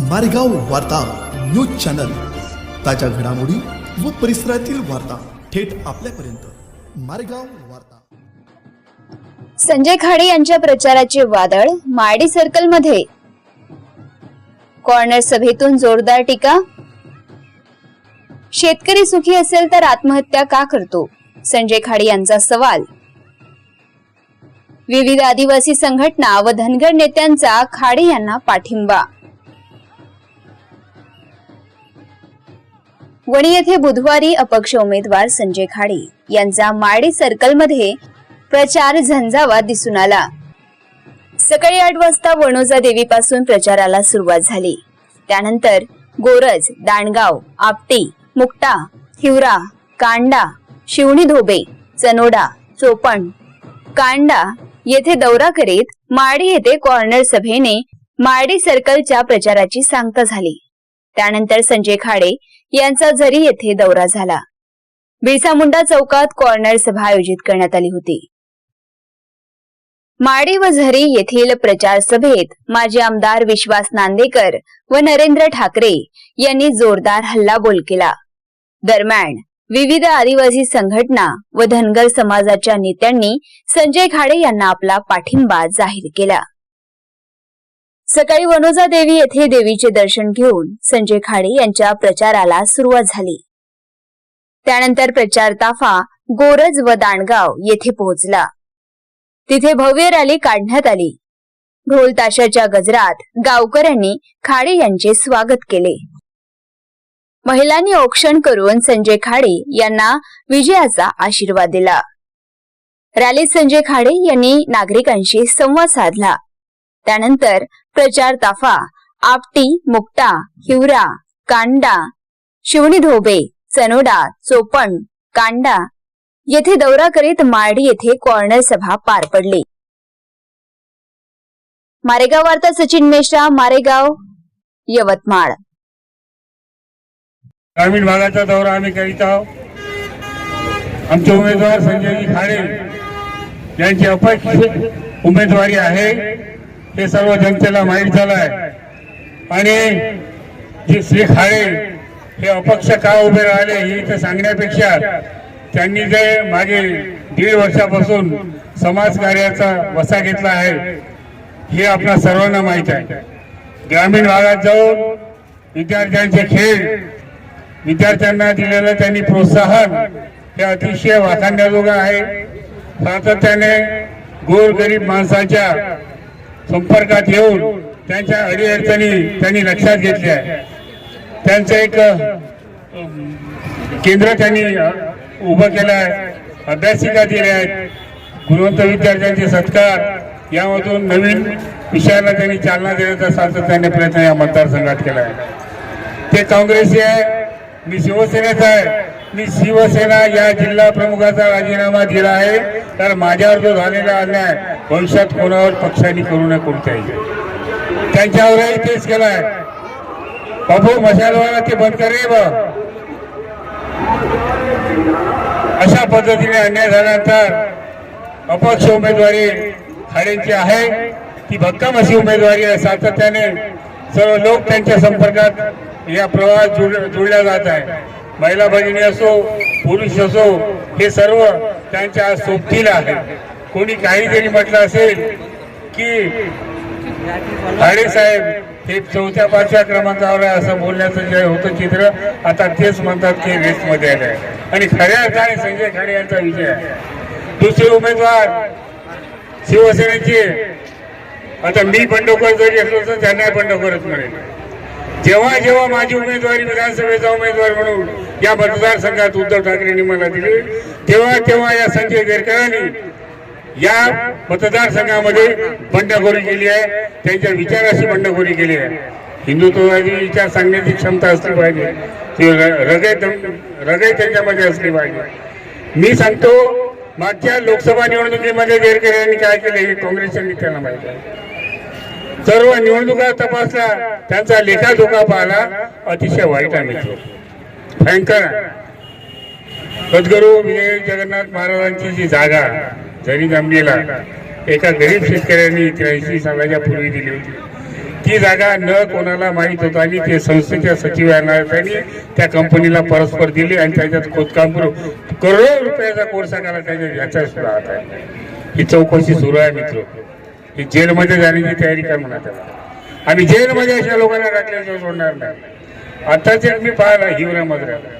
मारेगाव वार्ता news channel. ताज्या घडामोडी व परिसरातील वार्ता थेट आपल्यापर्यंत. मारेगाव वार्ता. संजय खाडे यांच्या प्रचाराचे वादळ माडी सर्कलमध्ये. कॉर्नर सभेतून जोरदार टीका. शेतकरी सुखी असेल तर आत्महत्या का करतो? संजय खाडे यांचा सवाल. विविध आदिवासी संघटना व धनगर नेत्यांचा खाडे यांना पाठिंबा. वणी येथे बुधवारी अपक्ष उमेदवार संजय खाडे यांचा माडी सर्कलमध्ये प्रचार झंझावात दिसून आला. सकाळी आठ वाजता वणोजा देवीपासून प्रचाराला सुरुवात झाली. त्यानंतर गोरज दांडगाव आपटी मुक्टा हिवरा कांडा शिवणी धोबे चनोडा चोपण कांडा येथे दौरा करीत माडी येथे कॉर्नर सभेने माडी सर्कलच्या प्रचाराची सांगता झाली. त्यानंतर संजय खाडे यांचा झरी येथे दौरा झाला बिरसा मुंडा चौकात कॉर्नर सभा आयोजित करण्यात आली होती. माडी व झरी येथील प्रचार सभेत माजी आमदार विश्वास नांदेकर व नरेंद्र ठाकरे यांनी जोरदार हल्लाबोल केला. दरम्यान विविध आदिवासी संघटना व धनगर समाजाच्या नेत्यांनी संजय खाडे यांना आपला पाठिंबा जाहीर केला. सकाळी वनोजा देवी येथे देवीचे दर्शन घेऊन संजय खाडे यांच्या प्रचाराला सुरुवात झाली. त्यानंतर प्रचार ताफा गोरज व दांडगाव येथे पोहोचला. तिथे भव्य रॅली काढण्यात आली. ढोल ताशाच्या गजरात गावकऱ्यांनी खाडे यांचे स्वागत केले. महिलांनी औक्षण करून संजय खाडे यांना विजयाचा आशीर्वाद दिला. रॅलीत संजय खाडे यांनी नागरिकांशी संवाद साधला. त्यानंतर प्रचार ताफा आपटी मुक्टा हिवरा कांडा शिवणी धोबे चनोडा चोपण कांडा. येथे दौरा करीत मार्डी येथे कॉर्नर सभा पार पडली. मारेगाव वार्ता सचिन मेश्रा मारेगाव यवतमाळ. ग्रामीण भागाचा दौरा आम्ही करीत आहोत. आमचे उमेदवार संजय खाडे यांची अपक्ष उमेदवारी आहे. हे सर्व जनतेला माहीत झालं आहे आणि जे श्री खाडे हे अपक्ष का उभे राहिले हे इथं सांगण्यापेक्षा त्यांनी जे मागे दीड वर्षापासून समाजकार्याचा वसा घेतला आहे हे आपल्या सर्वांना माहीत आहे. ग्रामीण भागात जाऊन विद्यार्थ्यांचे खेळ विद्यार्थ्यांना दिलेलं त्यांनी प्रोत्साहन हे अतिशय वाखाणण्याजोगं आहे. सातत्याने गोरगरीब माणसाच्या संपर्कात येऊन त्यांच्या अडीअडचणी त्यांनी लक्षात घेतल्या. आहे त्यांचं एक केंद्र त्यांनी उभं केलं आहे अभ्यासिका दिल्या आहेत. गुणवंत विद्यार्थ्यांचे सत्कार यामधून नवीन विषयाला त्यांनी चालना देण्याचा सातत्याने प्रयत्न या मतदारसंघात केला आहे ते काँग्रेसी आहे मी शिवसेनेचा आहे. मी शिवसेना या जिल्हा प्रमुखाचा राजीनामा दिला आहे. तर माझ्यावर जो झालेला अन्याय भविष्यात कोणावर पक्षांनी करू नये कोणत्याही. त्यांच्यावरही तेच केलाय. बाबू मशालवाला ते बंद करे ब. अशा पद्धतीने अन्याय झाल्यानंतर अपक्ष उमेदवारी खाडेंची आहे. ती भक्कम अशी उमेदवारी आहे. सातत्याने सर्व लोक त्यांच्या संपर्कात या प्रवाहात जुळ जुळल्या जात आहे महिला भगिनी असो पुरुष असो हे सर्व त्यांच्या सोबतीला आहे. कोणी काहीतरी म्हटलं असेल की खाडे साहेब हे चौथ्या पाचव्या क्रमांकावर आहे असं बोलण्याचं जे होतं चित्र आता तेच म्हणतात की रेसमध्ये आलं आहे. आणि खऱ्या अर्थाने संजय खाडे यांचा विजय आहे. दुसरे उमेदवार शिवसेनेचे. आता मी बंडखोर जरी असलो तर त्यांना बंडखोरच मिळेल जेव्हा जेव्हा माझी उमेदवारी विधानसभेचा उमेदवार म्हणून या मतदारसंघात उद्धव ठाकरेंनी मला दिली तेव्हा तेव्हा या संजय देरकरांनी या मतदारसंघामध्ये बंडखोरी केली आहे. त्यांच्या विचाराशी बंडखोरी केली आहे. हिंदुत्ववादी विचार सांगण्याची क्षमता असली पाहिजे. ती हृदय हृदय त्यांच्यामध्ये असली पाहिजे. मी सांगतो मागच्या लोकसभा निवडणुकीमध्ये देरकर यांनी काय केलं हे काँग्रेसच्या नेत्यांना माहिती आहे. सर्व निवडणुका तपासल्या त्यांचा लेखाजोखा पाहिला अतिशय वाईट आहे मित्र. भयंकर सद्गुरू विजय जगन्नाथ महाराजांची जी जागा जरी जमलेला एका गरीब शेतकऱ्यांनी त्र्याऐंशी सालाच्या पूर्वी दिली होती. ती जागा न कोणाला माहीत होता आणि ते संस्थेच्या सचिवालयाने त्या कंपनीला परस्पर दिली आणि त्याच्यात खोदकाम करून करोडो रुपयाचा कोर्स केला त्याच्या याचा सुद्धा हात आहे ही चौकशी सुरू आहे मित्र. ही जेलमध्ये जाण्याची तयारी कर म्हणा त्याला. आम्ही जेलमध्ये अशा लोकांना टाकल्याशिवाय सोडणार नाही. आताच एक मी पाहिला हिवरा मजऱ्याला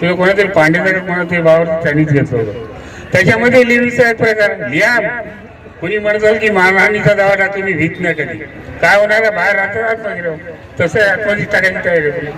तुला कोणातरी पांडेकर कोणा ते वावर त्यांनीच घेतलं होतं. त्याच्यामध्ये लिव्हीचा एक प्रकार लिहा कोणी म्हणत की मानहानीचा दावा टाकतो मी भीत नाही कधी. काय होणार आहे? बाहेर राहतो आतमध्ये तसं आहे आतमध्ये टाकायची तयारी होती.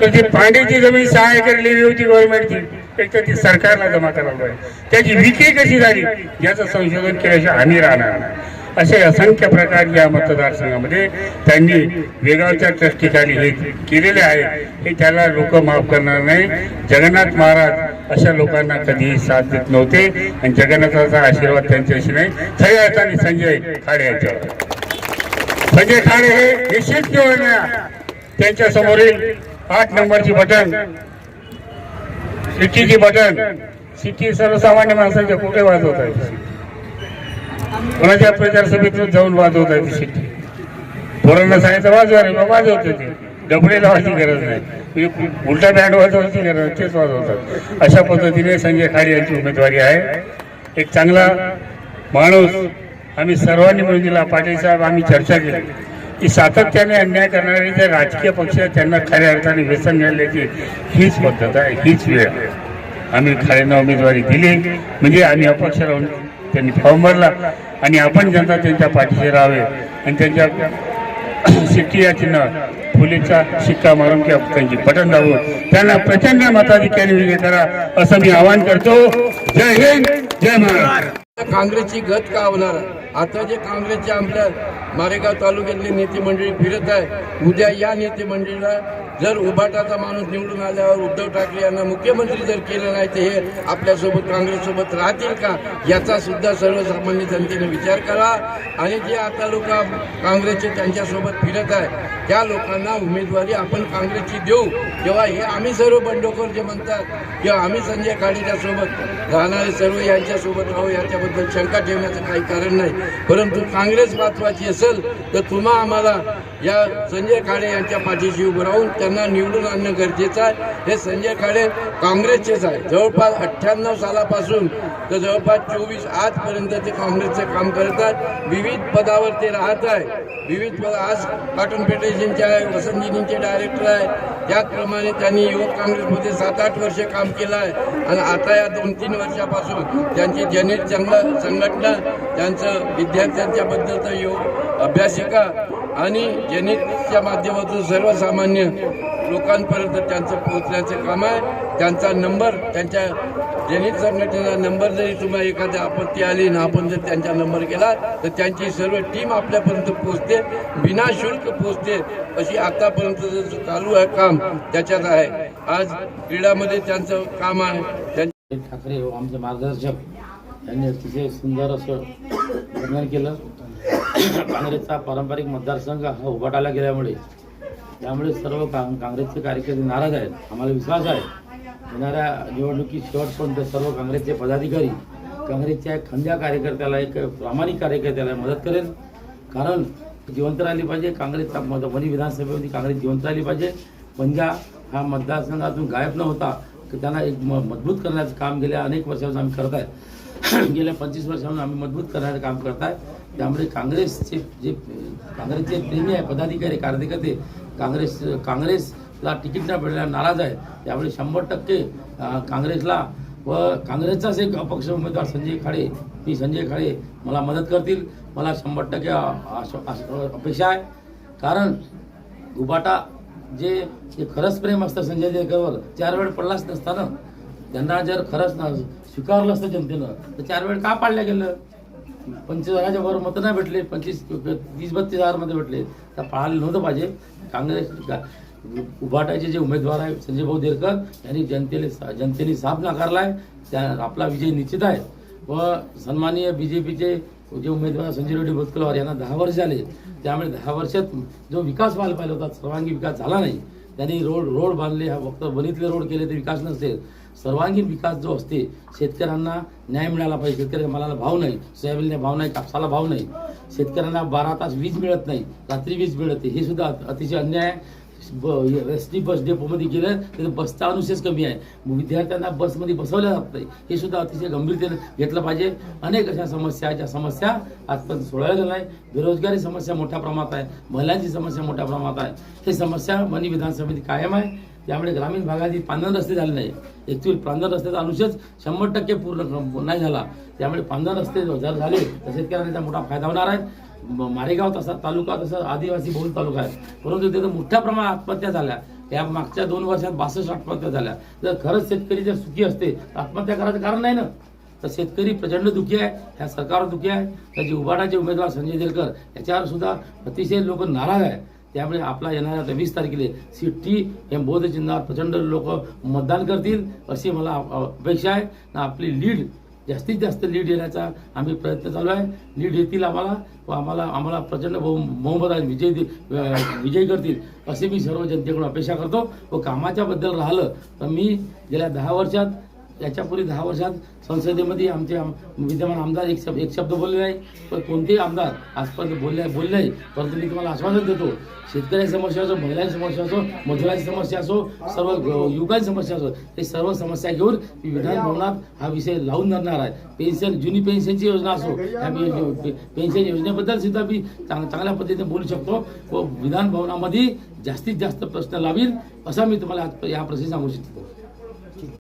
तर ती पांडेची जमीन सहा एकर लिहिली होती गव्हर्नमेंटची एक ती सरकारला जमा करायला पाहिजे त्याची विक्री कशी झाली याचं संशोधन केल्याशिवाय आम्ही राहणार नाही. असे असंख्य प्रकार या मतदारसंघामध्ये त्यांनी वेगावच्या ट्रस्टीखाली हे केलेले आहे. हे त्याला लोक माफ करणार नाही. जगन्नाथ महाराज अशा लोकांना कधीही साथ देत नव्हते आणि जगन्नाथाचा आशीर्वाद त्यांच्याशी नाही. खऱ्या अर्थाने संजय खाडे यांच्यावर. संजय खाडे हे निश्चित निवडण्या त्यांच्या समोरील आठ नंबरची बटन सिटीची बटन. सिटी सर्वसामान्य माणसाच्या कुठे वाजवत आहे कोणाच्या प्रचार सभेत जाऊन वाजवत आहे सिटी? पोरांना सांगायचं वाजवा रे बाबा वाजवते ते. डबडे लावायची गरज नाही. म्हणजे उलटा बँड वाजवायची गरज नाही, तेच वाजवतात अशा पद्धतीने संजय खाडे यांची उमेदवारी आहे. एक चांगला माणूस आम्ही सर्वांनी मिळून दिला. पाटील साहेब आम्ही चर्चा केली. की सातत्याने अन्याय करणारे जे राजकीय पक्ष त्यांना खऱ्या अर्थाने व्यसन घालण्याची हीच पद्धत आहे हीच वेळ आम्ही खऱ्यांना उमेदवारी दिली. म्हणजे आम्ही अपक्ष राहून त्यांनी फॉर्म भरला आणि आपण जनता त्यांच्या पाठीशी राहावे आणि त्यांच्या सिक्की या चिन्ह फुलेचा शिक्का मारून किंवा त्यांची बटन दाबून त्यांना प्रचंड मताधिकारी विजय करा असं मी आवाहन करतो. जय हिंद जय महाराष्ट्र. काँग्रेसची गत का होणार? आता जे काँग्रेसचे आमच्या मारेगाव तालुक्यातले नेते मंडळी फिरत आहे उद्या या नेते मंडळीला जर उभाटाचा माणूस निवडून आल्यावर उद्धव ठाकरे यांना मुख्यमंत्री जर केलं नाही तर हे आपल्यासोबत काँग्रेससोबत राहतील का? याचा सुद्धा सर्वसामान्य जनतेने विचार करा. आणि जे आता लोक काँग्रेसचे त्यांच्यासोबत फिरत आहे त्या लोकांना उमेदवारी आपण काँग्रेसची देऊ. तेव्हा हे आम्ही सर्व बंडखोर जे म्हणतात किंवा आम्ही संजय खाडेच्या सोबत राहणारे सर्व यांच्यासोबत राहू याच्याबद्दल शंका ठेवण्याचं काही कारण नाही. परंतु काँग्रेस महत्वाची असेल तर तुम्हा आम्हाला या संजय खाडे यांच्या पाठीशी उभं राहून त्यांना निवडून आणणं गरजेचं आहे. हे संजय खाडे काँग्रेसचेच आहे. जवळपास अठ्ठ्याण्णव सालापासून तर जवळपास चोवीस आजपर्यंत ते काँग्रेसचं काम करत आहेत. विविध पदावर ते राहत आहे. विविध पद आज कॉटन फेडरेशनचे आहे वसंतजींचे डायरेक्टर आहे त्याचप्रमाणे त्यांनी युवक काँग्रेसमध्ये सात आठ वर्ष काम केलं आहे. आणि आता या दोन तीन वर्षापासून त्यांची जनित चांगलं संघटना त्यांचं विद्यार्थ्यांच्याबद्दलचं युवक अभ्यासिका आणि जनितच्या माध्यमातून सर्वसामान्य लोकांपर्यंत त्यांचं पोहोचण्याचं काम आहे त्यांचा नंबर त्यांच्या जनित संघटनेचा नंबर जरी तुम्हाला एखाद्या आपत्ती आली ना आपण जर त्यांचा नंबर केला तर त्यांची सर्व टीम आपल्यापर्यंत पोचते विनाशुल्क पोचते अशी आतापर्यंत चालू आहे काम त्याच्यात आहे. आज क्रीडामध्ये त्यांचं काम आहे. ठाकरे हो, आमचे मार्गदर्शक. यांनी अतिशय सुंदर असं वर्णन केलं. काँग्रेसचा पारंपरिक मतदारसंघ हा उभाटाला गेल्यामुळे त्यामुळे सर्व काँग्रेसचे कार्यकर्ते नाराज आहेत. आम्हाला विश्वास आहे. येणाऱ्या निवडणुकीत शेवटपर्यंत सर्व काँग्रेसचे पदाधिकारी काँग्रेसच्या एक खंद्या कार्यकर्त्याला एक प्रामाणिक कार्यकर्त्याला मदत करेल. कारण जिवंत राहिली पाहिजे काँग्रेसचा मत वणी विधानसभेमध्ये काँग्रेस जिवंत राहिली पाहिजे. पंजा हा मतदारसंघातून गायब न होता की त्यांना एक म मजबूत करण्याचं काम गेल्या अनेक वर्षापासून आम्ही करत आहे गेल्या पंचवीस वर्षापासून आम्ही मजबूत करण्याचं काम करत आहे त्यामुळे काँग्रेसचे जे काँग्रेसचे प्रेमी आहे पदाधिकारी कार्यकर्ते काँग्रेस काँग्रेसला तिकीट न भेटल्याला नाराज आहे त्यामुळे शंभर टक्के काँग्रेसला व काँग्रेसचाच एक अपक्ष उमेदवार संजय खाडे मी संजय खाडे मला मदत करतील. मला शंभर टक्के अपेक्षा आहे. कारण गुबाटा जे जे खरंच प्रेम असतं संजय देकरवर चार वेळ पडलाच नसताना त्यांना जर खरंच स्वीकारलं असतं जनतेनं तर चार वेळ का पाडलं गेलं? पंचवीस हजाराच्या वर मतं नाही भेटले पंचवीस तीस बत्तीस हजारमध्ये भेटले. तर पाळायला नव्हतं पाहिजे. काँग्रेस उभाटायचे जे उमेदवार आहे संजय भाऊ देरकर यांनी जनतेने जनतेने साफ नाकारला आहे त्या आपला विजय निश्चित आहे. व सन्माननीय बी जे पीचे जे उमेदवार संजय रेड्डी भोतकलवार यांना दहा वर्ष झाले. त्यामुळे दहा वर्षात जो विकास व्हायला पाहिजे होता सर्वांगी विकास झाला नाही. त्यांनी रोड रोड बांधले हा फक्त बनीतले रोड केले ते विकास नसेल. सर्वांगीण विकास जो असते शेतकऱ्यांना न्याय मिळाला पाहिजे. शेतकऱ्या मालाला भाव नाही सोयाबीनला भाव नाही कापसाला भाव नाही. शेतकऱ्यांना बारा तास वीज मिळत नाही रात्री वीज मिळते हे सुद्धा अतिशय अन्याय. आहे एस टी बस डेपोमध्ये गेलं तर बसचा अनुशेष कमी आहे. विद्यार्थ्यांना बसमध्ये बसवल्या जात नाही. हे सुद्धा अतिशय गंभीरतेने घेतलं पाहिजे. अनेक अशा समस्या ज्या समस्या आजपर्यंत सोडवल्या गेल्या नाही बेरोजगारी समस्या मोठ्या प्रमाणात आहे. महिलांची समस्या मोठ्या प्रमाणात आहे. हे समस्या मनी विधानसभेत कायम आहे. त्यामुळे ग्रामीण भागातील पांधर रस्ते झाले नाही. ऍक्च्युअली पांधर रस्त्याचा अनुशेष शंभर टक्के पूर्ण नाही झाला. त्यामुळे पांधन रस्ते जर झाले तर शेतकऱ्यांना मोठा फायदा होणार आहे. मारेगाव तसा तालुका तसा आदिवासी बहुल तालुका आहे. परंतु तिथं मोठ्या प्रमाणात आत्महत्या झाल्या. या मागच्या दोन वर्षात बासष्ट आत्महत्या झाल्या. जर खरंच शेतकरी जर सुखी असते तर आत्महत्या करायचं कारण नाही ना? तर शेतकरी प्रचंड दुखी आहे. ह्या सरकारवर दुखी आहे. त्याचे उभाटाचे उमेदवार संजय देलकर याच्यावर सुद्धा अतिशय लोक नाराज आहे त्यामुळे आपला येणाऱ्या वीस तारखेला सिट्टी हे बौद्ध चिन्हावर प्रचंड लोक मतदान करतील अशी मला अपेक्षा आहे. आणि आपली लीड जास्तीत जास्त लीड येण्याचा आम्ही प्रयत्न चालू आहे. लीड येतील आम्हाला व आम्हाला आम्हाला प्रचंड बहु मोहम्मद आणि विजय दे- विजयी करतील असे मी सर्व जनतेकडून अपेक्षा करतो. व कामाच्या बद्दल राहिलं तर मी गेल्या दहा वर्षात याच्यापूर्वी दहा वर्षात संसदेमध्ये आमचे विद्यमान आमदार एक शब्द एक शब्द बोलले नाही. पण कोणतेही आमदार आजपर्यंत बोलले बोलले नाही. परंतु मी तुम्हाला आश्वासन देतो शेतकऱ्याची समस्या असो महिलांची समस्या असो मजुराची समस्या असो सर्व ग- युवकांची समस्या असो हे सर्व समस्या घेऊन मी विधान भवनात हा विषय लावून धरणार आहे. पेन्शन जुनी पेन्शनची योजना असो या पेन्शन योजनेबद्दल सुद्धा मी चांग- चांगल्या पद्धतीने बोलू शकतो. व विधान भवनामध्ये जास्तीत जास्त प्रश्न लावील असं मी तुम्हाला या प्रश्नी सांगू इच्छितो.